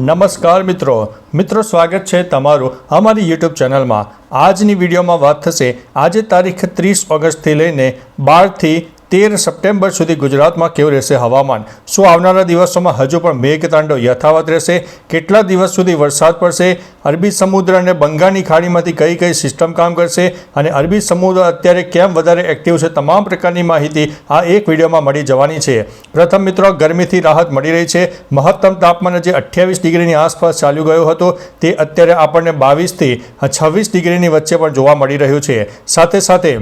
નમસ્કાર મિત્રો. મિત્રો, સ્વાગત છે તમારું અમારી યુટ્યુબ ચેનલમાં. આજની વિડીયોમાં વાત થશે આજે તારીખ ત્રીસ ઓગસ્ટથી લઈને બારથી તેર સપ્ટેમ્બર સુધી ગુજરાતમાં કેવું રહેશે હવામાન? શું આવનારા દિવસોમાં હજુ પણ મેઘતાંડવ યથાવત રહેશે? કેટલા દિવસ સુધી વરસાદ પડશે? અરબી સમુદ્ર અને બંગાળની ખાડીમાંથી કઈ કઈ સિસ્ટમ કામ કરશે? અને અરબી સમુદ્ર અત્યારે કેમ વધારે એક્ટિવ છે? તમામ પ્રકારની માહિતી આ એક વિડીયોમાં મળી જવાની છે. પ્રથમ મિત્રો, ગરમીથી રાહત મળી રહી છે. મહત્તમ તાપમાન જે અઠ્યાવીસ ડિગ્રીની આસપાસ ચાલ્યું ગયું હતું, તે અત્યારે આપણને બાવીસથી છવ્વીસ ડિગ્રીની વચ્ચે પણ જોવા મળી રહ્યું છે. સાથે સાથે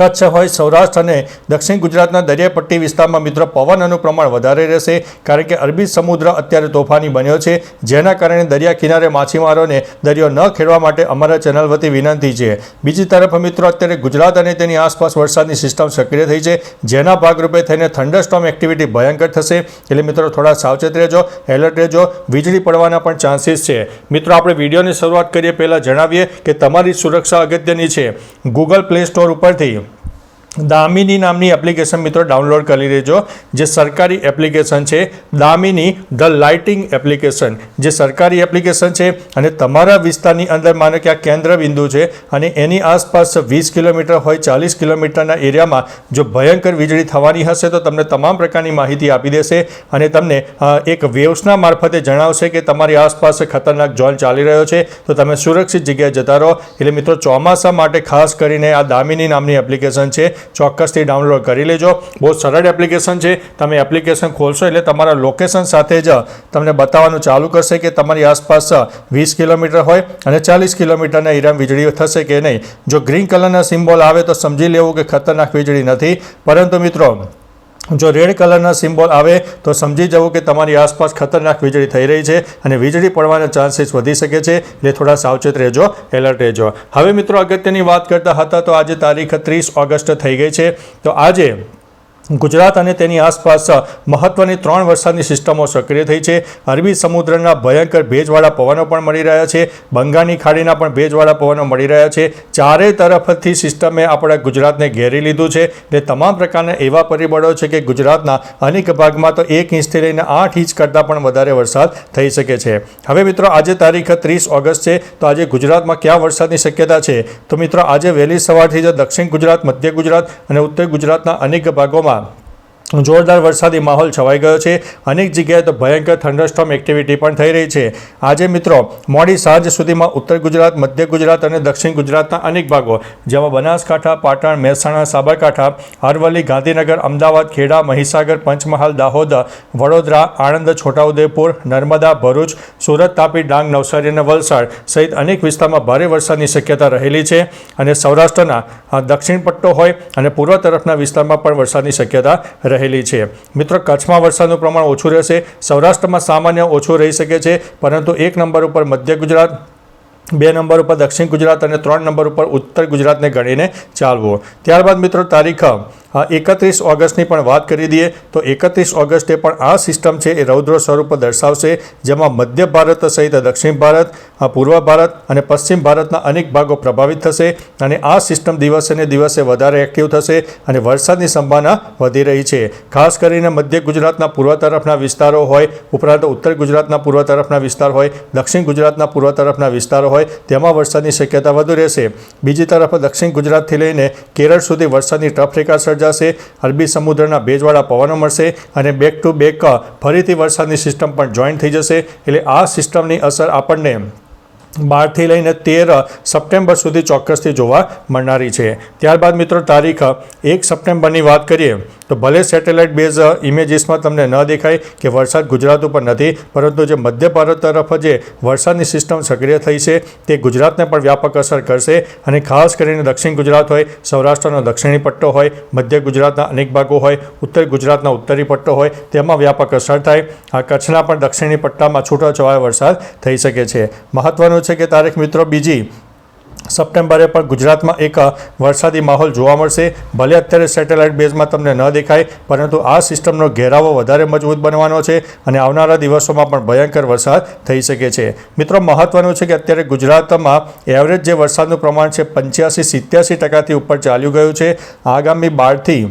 કચ્છ હોય સૌરાષ્ટ્ર અને દક્ષિણ ગુજરાતના દરિયાપટ્ટી વિસ્તારમાં મિત્રો પવનનું પ્રમાણ વધારે રહેશે કારણ કે અરબી સમુદ્ર અત્યારે તોફાની બન્યો છે. જેના કારણે દરિયા કિનારે માછીમારોને દરિયો ન ખેડવા માટે અમારા ચેનલ વતી વિનંતી છે. બીજી તરફ મિત્રો અત્યારે ગુજરાત અને તેની આસપાસ વરસાદની સિસ્ટમ સક્રિય થઈ છે. જેના ભાગરૂપે થઈને થંડરસ્ટોમ એક્ટિવિટી ભયંકર થશે. એટલે મિત્રો થોડા સાવચેત રહેજો, એલર્ટ રહેજો, વીજળી પડવાના પણ ચાન્સીસ છે. મિત્રો આપણે વિડીયોની શરૂઆત કરીએ, પહેલાં જણાવીએ કે તમારી સુરક્ષા અગત્યની છે. ગૂગલ પ્લે સ્ટોર ઉપરથી દામિની નામની એપ્લિકેશન મિત્રો ડાઉનલોડ કરી લેજો જે સરકારી એપ્લિકેશન છે, દામિની ધ લાઇટિંગ એપ્લિકેશન જે સરકારી એપ્લિકેશન છે અને તમારા વિસ્તારની અંદર માનો કે આ કેન્દ્ર બિંદુ છે અને એની આસપાસ વીસ કિલોમીટર હોય, ચાલીસ કિલોમીટરના એરિયામાં જો ભયંકર વીજળી થવાની હશે તો તમને તમામ પ્રકારની માહિતી આપી દેશે અને તમને એક વેવ્સના મારફતે જણાવશે કે તમારી આસપાસ ખતરનાક ઝોન ચાલી રહ્યો છે. તો તમે સુરક્ષિત જગ્યાએ જતા રહો. એટલે મિત્રો ચોમાસા માટે ખાસ કરીને આ દામિની નામની એપ્લિકેશન છે. ચોક્કસથી ડાઉનલોડ કરી લેજો. બહુ સરળ એપ્લિકેશન છે. તમે એપ્લિકેશન ખોલશો એટલે તમારા લોકેશન સાથે જ તમને બતાવવાનું ચાલુ કરશે કે તમારી આસપાસ વીસ કિલોમીટર હોય અને ચાલીસ કિલોમીટરના ઈરામ વીજળી થશે કે નહીં. જો ગ્રીન કલરના સિમ્બોલ આવે તો સમજી લેવું કે ખતરનાક વીજળી નથી. પરંતુ મિત્રો જો રેડ કલરના સિમ્બોલ આવે, તો સમજી જવું કે તમારી આસપાસ ખતરનાક વીજળી થઈ રહી છે અને વીજળી પડવાના ચાન્સીસ વધી શકે છે. એટલે થોડા સાવચેત રહેજો, એલર્ટ રહેજો. હવે મિત્રો અગત્યની વાત કરતા હતા, તો આજે તારીખ ત્રીસ ઓગસ્ટ થઈ ગઈ છે. તો આજે ગુજરાત અને તેની આસપાસ મહત્વની ત્રણ વરસાદની સિસ્ટમો સક્રિય થઈ છે. અરબી સમુદ્રના ભયંકર ભેજવાળા પવનો પણ મળી રહ્યા છે. બંગાળની ખાડીના પણ ભેજવાળા પવનો મળી રહ્યા છે. ચારે તરફથી સિસ્ટમે આપણા ગુજરાતને ઘેરી લીધું છે એટલે તમામ પ્રકારના એવા પરિબળો છે કે ગુજરાતના અનેક ભાગમાં તો એક ઇંચથી લઈને આઠ ઇંચ કરતાં પણ વધારે વરસાદ થઈ શકે છે. હવે મિત્રો, આજે તારીખ ત્રીસ ઓગસ્ટ છે. તો આજે ગુજરાતમાં ક્યાં વરસાદની શક્યતા છે? તો મિત્રો, આજે વહેલી સવારથી જ દક્ષિણ ગુજરાત, મધ્ય ગુજરાત અને ઉત્તર ગુજરાતના અનેક ભાગોમાં જોરદાર વરસાદી માહોલ છવાઈ ગયો છે. અનેક જગ્યાએ તો ભયંકર થંડરસ્ટોમ એક્ટિવિટી પણ થઈ રહી છે. આજે મિત્રો, મોડી સાંજ સુધીમાં ઉત્તર ગુજરાત, મધ્ય ગુજરાત અને દક્ષિણ ગુજરાતના અનેક ભાગો, જેમાં બનાસકાંઠા, પાટણ, મહેસાણા, સાબરકાંઠા, અરવલ્લી, ગાંધીનગર, અમદાવાદ, ખેડા, મહીસાગર, પંચમહાલ, દાહોદ, વડોદરા, આણંદ, છોટાઉદેપુર, નર્મદા, ભરૂચ, સુરત, તાપી, ડાંગ, નવસારી અને વલસાડ સહિત અનેક વિસ્તારમાં ભારે વરસાદની શક્યતા રહેલી છે. અને સૌરાષ્ટ્રના દક્ષિણ પટ્ટો હોય અને પૂર્વ તરફના વિસ્તારમાં પણ વરસાદની શક્યતા રહેલી છે. મિત્રો, કચ્છમાં વરસાદનું પ્રમાણ ઓછું રહેશે. સૌરાષ્ટ્રમાં સામાન્ય ઓછું રહી શકે છે, પરંતુ એક નંબર ઉપર મધ્ય ગુજરાત, બે નંબર ઉપર દક્ષિણ ગુજરાત અને ત્રણ નંબર ઉપર ઉત્તર ગુજરાતને ગણીને ચાલવું. ત્યારબાદ મિત્રો, તારીખ એકત્રીસ ઓગસ્ટની પણ વાત કરી દઈએ તો એકત્રીસ ઓગસ્ટે પણ આ સિસ્ટમ છે એ રૌદ્ર સ્વરૂપ દર્શાવશે, જેમાં મધ્ય ભારત સહિત દક્ષિણ ભારત પૂર્વ ભારત અને પશ્ચિમ ભારતના અનેક ભાગો પ્રભાવિત થશે અને આ સિસ્ટમ દિવસે ને દિવસે વધારે એક્ટિવ થશે અને વરસાદની સંભાવના વધી રહી છે. ખાસ કરીને મધ્ય ગુજરાતના પૂર્વ તરફના વિસ્તારો હોય, ઉપરાંત ઉત્તર ગુજરાતના પૂર્વ તરફના વિસ્તાર હોય, દક્ષિણ ગુજરાતના પૂર્વ તરફના વિસ્તારો હોય, તેમાં વરસાદની શક્યતા વધુ રહેશે. બીજી તરફ દક્ષિણ ગુજરાતથી લઈને કેરળ સુધી વરસાદની ટફ રેખા સર્જાશે અરબી સમુદ્રના ભેજવાળા પવનો મળશે અને બેક ટુ બેક ફરીથી વરસાદની સિસ્ટમ પણ જોઈન થઈ જશે. એટલે આ સિસ્ટમની અસર આપણને બારથી લઈને તેર સપ્ટેમ્બર સુધી ચોક્કસથી જોવા મળનારી છે. ત્યારબાદ મિત્રો તારીખ એક સપ્ટેમ્બરની વાત કરીએ તો ભલે સેટેલાઇટ બેઝ ઇમેજીસમાં તમને ન દેખાય કે વરસાદ ગુજરાત ઉપર નથી, પરંતુ જે મધ્ય ભારત તરફ જે વરસાદની સિસ્ટમ સક્રિય થઈ છે, તે ગુજરાતને પણ વ્યાપક અસર કરશે અને ખાસ કરીને દક્ષિણ ગુજરાત હોય, સૌરાષ્ટ્રનો દક્ષિણી પટ્ટો હોય, મધ્ય ગુજરાતના અનેક ભાગો હોય, ઉત્તર ગુજરાતના ઉત્તરી પટ્ટો હોય, તેમાં વ્યાપક અસર થાય. આ કચ્છના પણ દક્ષિણી પટ્ટામાં છૂટોછવાયો વરસાદ થઈ શકે છે. મહત્વનું છે કે તારીખ મિત્રો બીજી સપ્ટેમ્બરે પણ ગુજરાતમાં એક વરસાદી માહોલ જોવા મળશે. ભલે અત્યારે સેટેલાઇટ બેઝમાં તમને ન દેખાય, પરંતુ આ સિસ્ટમનો ઘેરાવો વધારે મજબૂત બનવાનો છે અને આવનારા દિવસોમાં પણ ભયંકર વરસાદ થઈ શકે છે. મિત્રો, મહત્વનું છે કે અત્યારે ગુજરાતમાં એવરેજ જે વરસાદનું પ્રમાણ છે, પંચ્યાસી સિત્યાસી ટકાથી ઉપર ચાલ્યું ગયું છે. આગામી બારથી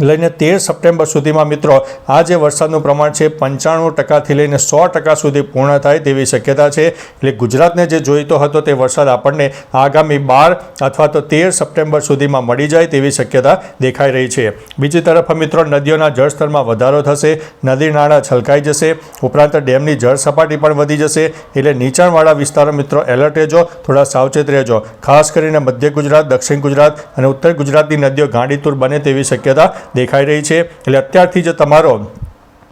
લઈને તેર સપ્ટેમ્બર સુધીમાં મિત્રો આ જે વરસાદનું પ્રમાણ છે પંચાણું ટકાથી લઈને સો ટકા સુધી પૂર્ણ થાય તેવી શક્યતા છે. એટલે ગુજરાતને જે જોઈતો હતો તે વરસાદ આપણને આગામી બાર અથવા તો તેર સપ્ટેમ્બર સુધીમાં મળી જાય તેવી શક્યતા દેખાઈ રહી છે. બીજી તરફ મિત્રો, નદીઓના જળસ્તરમાં વધારો થશે, નદી નાળા છલકાઈ જશે, ઉપરાંત ડેમની જળ સપાટી પણ વધી જશે. એટલે નીચાણવાળા વિસ્તારો મિત્રો, એલર્ટ રહેજો, થોડા સાવચેત રહેજો. ખાસ કરીને મધ્ય ગુજરાત, દક્ષિણ ગુજરાત અને ઉત્તર ગુજરાતની નદીઓ ગાંડીતુર બને તેવી શક્યતા દેખાઈ રહી છે. એટલે અત્યારથી જ તમારો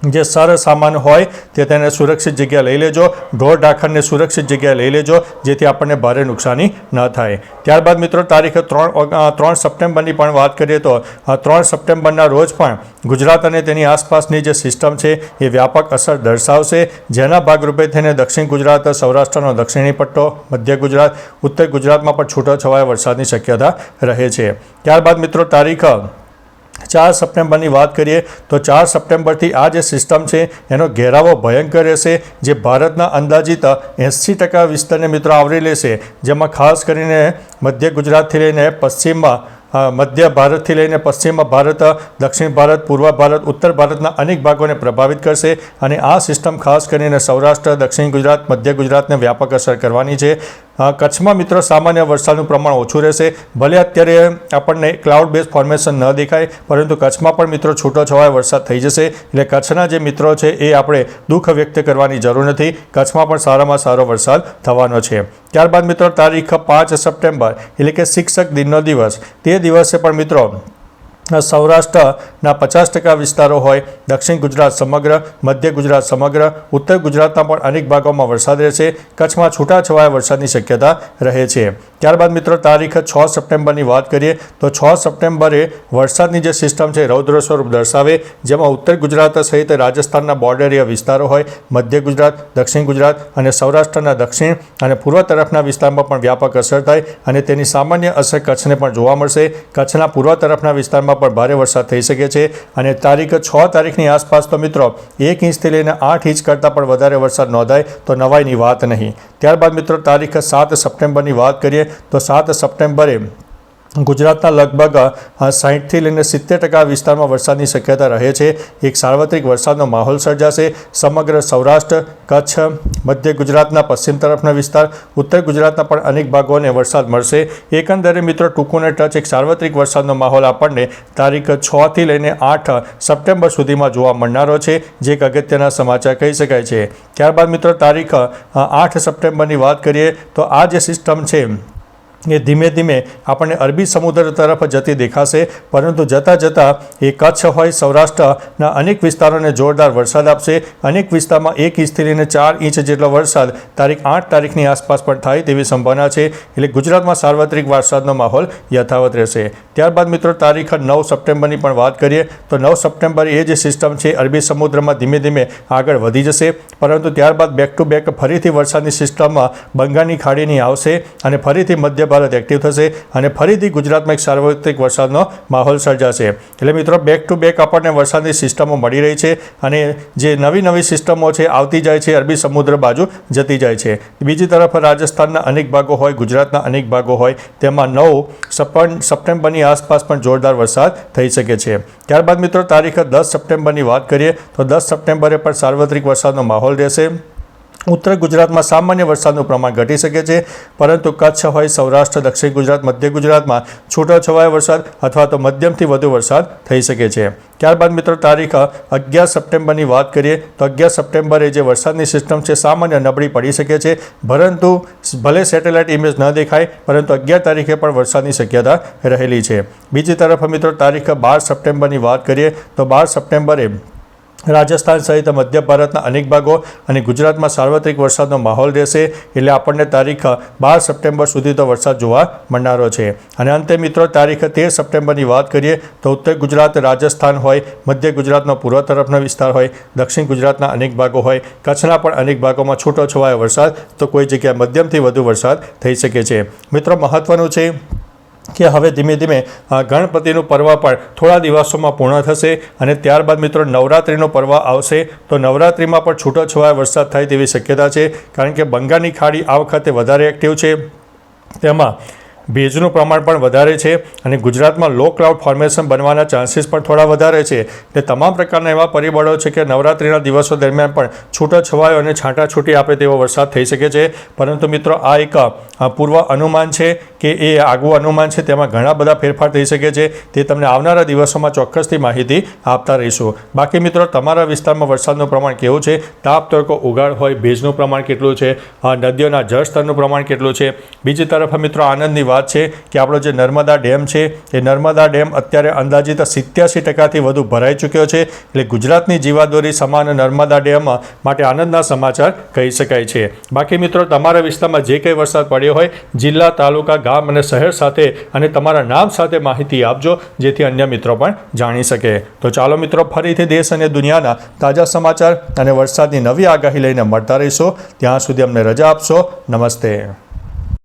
જે સર સામાન હોય તે તેને સુરક્ષિત જગ્યા લઈ લેજો. ઢોર ઢાખરને સુરક્ષિત જગ્યાએ લઈ લેજો, જેથી આપણને ભારે નુકસાની ન થાય. ત્યારબાદ મિત્રો, તારીખ ત્રણ ત્રણ સપ્ટેમ્બરની પણ વાત કરીએ તો ત્રણ સપ્ટેમ્બરના રોજ પણ ગુજરાત અને તેની આસપાસની જે સિસ્ટમ છે એ વ્યાપક અસર દર્શાવશે. જેના ભાગરૂપે થઈને દક્ષિણ ગુજરાત, સૌરાષ્ટ્રનો દક્ષિણી પટ્ટો, મધ્ય ગુજરાત, ઉત્તર ગુજરાતમાં પણ છૂટોછવાયા વરસાદની શક્યતા રહે છે. ત્યારબાદ મિત્રો, તારીખ ચાર સપ્ટેમ્બરની વાત કરીએ, તો ચાર સપ્ટેમ્બરથી આ જે સિસ્ટમ છે, એનો ઘેરાવો ભયંકર રહેશે, જે ભારતના અંદાજિત એંસી ટકા વિસ્તારને મિત્રો આવરી લેશે, જેમાં ખાસ કરીને મધ્ય ગુજરાતથી લઈને પશ્ચિમમાં મધ્ય ભારતથી લઈને પશ્ચિમ ભારત, દક્ષિણ ભારત, પૂર્વ ભારત, ઉત્તર ભારતના અનેક ભાગોને પ્રભાવિત કરશે અને આ સિસ્ટમ ખાસ કરીને સૌરાષ્ટ્ર, દક્ષિણ ગુજરાત, મધ્ય ગુજરાતને વ્યાપક અસર કરવાની છે. કચ્છમાં મિત્રો સામાન્ય વરસાદનું પ્રમાણ ઓછું રહેશે. ભલે અત્યારે આપણને ક્લાઉડ બેઝ ફોર્મેશન ન દેખાય, પરંતુ કચ્છમાં પણ મિત્રો છૂટો છવાય વરસાદ થઈ જશે. એટલે કચ્છના જે મિત્રો છે એ આપણે દુઃખ વ્યક્ત કરવાની જરૂર નથી. કચ્છમાં પણ સારામાં સારો વરસાદ થવાનો છે. ત્યારબાદ મિત્રો તારીખ પાંચ સપ્ટેમ્બર, એટલે કે શિક્ષક દિનનો દિવસ. તે દિવસે પણ મિત્રો સૌરાષ્ટ્રના પચાસ ટકા વિસ્તારો હોય, દક્ષિણ ગુજરાત સમગ્ર, મધ્ય ગુજરાત સમગ્ર, ઉત્તર ગુજરાતના પણ અનેક ભાગોમાં વરસાદ રહેશે. કચ્છમાં છૂટાછવાયા વરસાદની શક્યતા રહે છે. ત્યારબાદ મિત્રો, તારીખ છ સપ્ટેમ્બરની વાત કરીએ, તો છ સપ્ટેમ્બરે વરસાદની જે સિસ્ટમ છે, રૌદ્ર સ્વરૂપ દર્શાવે, જેમાં ઉત્તર ગુજરાત સહિત રાજસ્થાનના બોર્ડરીય વિસ્તારો હોય, મધ્ય ગુજરાત, દક્ષિણ ગુજરાત અને સૌરાષ્ટ્રના દક્ષિણ અને પૂર્વ તરફના વિસ્તારમાં પણ વ્યાપક અસર થાય અને તેની સામાન્ય અસર કચ્છને પણ જોવા મળશે. કચ્છના પૂર્વ તરફના વિસ્તારમાં પણ ભારે વરસાદ થઈ શકે છે અને તારીખ છ તારીખની આસપાસ તો મિત્રો એક ઇંચથી લઈને આઠ ઇંચ કરતાં પણ વધારે વરસાદ નોંધાય તો નવાઈની વાત નહીં. ત્યારબાદ મિત્રો તારીખ સાત સપ્ટેમ્બરની વાત કરીએ તો સાત સપ્ટેમ્બરે ગુજરાતના લગભગ સાહીઠથી લઈને સિત્તેર ટકા વિસ્તારમાં વરસાદની શક્યતા રહે છે. એક સાર્વત્રિક વરસાદનો માહોલ સર્જાશે. સમગ્ર સૌરાષ્ટ્ર, કચ્છ, મધ્ય ગુજરાતના પશ્ચિમ તરફના વિસ્તાર, ઉત્તર ગુજરાતના પણ અનેક ભાગોને વરસાદ મળશે. એકંદરે મિત્રો, ટૂંકુને ટચ એક સાર્વત્રિક વરસાદનો માહોલ આપણને તારીખ છથી લઈને આઠ સપ્ટેમ્બર સુધીમાં જોવા મળનારો છે, જે એક અગત્યના સમાચાર કહી શકાય છે. ત્યારબાદ મિત્રો, તારીખ આઠ સપ્ટેમ્બરની વાત કરીએ તો આ જે સિસ્ટમ છે એ ધીમે ધીમે આપણને અરબી સમુદ્ર તરફ જતી દેખાશે, પરંતુ જતાં જતાં એ કચ્છ હોય, સૌરાષ્ટ્રના અનેક વિસ્તારોને જોરદાર વરસાદ આપશે. અનેક વિસ્તારમાં એક ઇંચથી લઈને ચાર ઇંચ જેટલો વરસાદ તારીખ આઠ તારીખની આસપાસ પણ થાય તેવી સંભાવના છે. એટલે ગુજરાતમાં સાર્વત્રિક વરસાદનો માહોલ યથાવત રહેશે. ત્યારબાદ મિત્રો, તારીખ નવ સપ્ટેમ્બરની પણ વાત કરીએ, તો નવ સપ્ટેમ્બર એ જે સિસ્ટમ છે. અરબી સમુદ્રમાં ધીમે ધીમે આગળ વધી જશે, પરંતુ ત્યારબાદ બેક ટુ બેક ફરીથી વરસાદની સિસ્ટમમાં બંગાળની ખાડીની આવશે અને ફરીથી મધ્ય ભારત એક્ટિવ થશે અને ફરીથી ગુજરાતમાં એક સાર્વત્રિક વરસાદનો માહોલ સર્જાશે. એટલે મિત્રો બેક ટુ બેક આપણને વરસાદની સિસ્ટમો મળી રહી છે અને જે નવી નવી સિસ્ટમો છે, આવતી જાય છે, અરબી સમુદ્ર બાજુ જતી જાય છે. બીજી તરફ રાજસ્થાનના અનેક ભાગો હોય, ગુજરાતના અનેક ભાગો હોય, તેમાં નવ સપન, સપ્ટેમ્બરની આસપાસ પણ જોરદાર વરસાદ થઈ શકે છે. ત્યારબાદ મિત્રો, તારીખ દસ સપ્ટેમ્બરની વાત કરીએ, તો દસ સપ્ટેમ્બરે પણ સાર્વત્રિક વરસાદનો માહોલ રહેશે. ઉત્તર ગુજરાતમાં સામાન્ય વરસાદનું પ્રમાણ ઘટી શકે છે, પરંતુ કચ્છ હોય, સૌરાષ્ટ્ર, દક્ષિણ ગુજરાત, મધ્ય ગુજરાતમાં છૂટોછવાયો વરસાદ અથવા તો મધ્યમથી વધુ વરસાદ થઈ શકે છે. ત્યારબાદ મિત્રો, તારીખ અગિયાર સપ્ટેમ્બરની વાત કરીએ, તો અગિયાર સપ્ટેમ્બરે જે વરસાદની સિસ્ટમ છે, સામાન્ય નબળી પડી શકે છે, પરંતુ ભલે સેટેલાઇટ ઇમેજ ન દેખાય, પરંતુ અગિયાર તારીખે પણ વરસાદની શક્યતા રહેલી છે. બીજી તરફ મિત્રો, તારીખ બાર સપ્ટેમ્બરની વાત કરીએ, તો બાર સપ્ટેમ્બરે રાજસ્થાન સહિત મધ્ય ભારતના અનેક ભાગો અને ગુજરાતમાં સાર્વત્રિક વરસાદનો માહોલ રહેશે. એટલે આપણને તારીખ બાર સપ્ટેમ્બર સુધી તો વરસાદ જોવા મળનારો છે. અને અંતે મિત્રો, તારીખ તેર સપ્ટેમ્બરની વાત કરીએ તો ઉત્તર ગુજરાત રાજસ્થાન હોય, મધ્ય ગુજરાતનો પૂર્વ તરફનો વિસ્તાર હોય, દક્ષિણ ગુજરાતના અનેક ભાગો હોય, કચ્છના પણ અનેક ભાગોમાં છૂટો છવાયો વરસાદ, તો કોઈ જગ્યાએ મધ્યમથી વધુ વરસાદ થઈ શકે છે. મિત્રો મહત્ત્વનું છે કે હવે ધીમે ધીમે ગણપતિનું પર્વ પણ થોડા દિવસોમાં પૂર્ણ થશે અને ત્યારબાદ મિત્રો નવરાત્રિનો પર્વ આવશે. તો નવરાત્રિમાં પણ છૂટોછવાયો વરસાદ થાય તેવી શક્યતા છે. કારણ કે બંગાળની ખાડી આ વખતે વધારે એક્ટિવ છે. તેમાં ભેજનું પ્રમાણ પણ વધારે છે અને ગુજરાતમાં લો ક્લાઉડ ફોર્મેશન બનવાના ચાન્સીસ પણ થોડા વધારે છે. એટલે તમામ પ્રકારના એવા પરિબળો છે કે નવરાત્રિના દિવસો દરમિયાન પણ છૂટોછવાયો અને છાંટાછૂટી આપે તેવો વરસાદ થઈ શકે છે. પરંતુ મિત્રો, આ એક પૂર્વ અનુમાન છે કે એ આગવું અનુમાન છે, તેમાં ઘણા બધા ફેરફાર થઈ શકે છે. તે તમને આવનારા દિવસોમાં ચોક્કસથી માહિતી આપતા રહીશું. બાકી મિત્રો, તમારા વિસ્તારમાં વરસાદનું પ્રમાણ કેવું છે? તાપ, તડકો, ઉગાડ હોય, ભેજનું પ્રમાણ કેટલું છે? નદીઓના જળસ્તરનું પ્રમાણ કેટલું છે? બીજી તરફ મિત્રો, આનંદની વાત છે કે આપણો જે નર્મદા ડેમ છે, એ નર્મદા ડેમ અત્યારે અંદાજિત સિત્યાસી ટકાથી વધુ ભરાઈ ચૂક્યો છે. એટલે ગુજરાતની જીવાદોરી સમાન નર્મદા ડેમ માટે આનંદના સમાચાર કહી શકાય છે. બાકી મિત્રો, તમારા વિસ્તારમાં જે કંઈ વરસાદ પડ્યો હોય, જિલ્લા, તાલુકા, ગામ અને શહેર સાથે અને તમારા નામ સાથે માહિતી આપજો, જેથી અન્ય મિત્રો પણ જાણી શકે. તો ચાલો મિત્રો, ફરીથી દેશ અને દુનિયાના તાજા સમાચાર અને વરસાદની નવી આગાહી લઈને મળતા રહીશો. ત્યાં સુધી અમને રજા આપશો. નમસ્તે.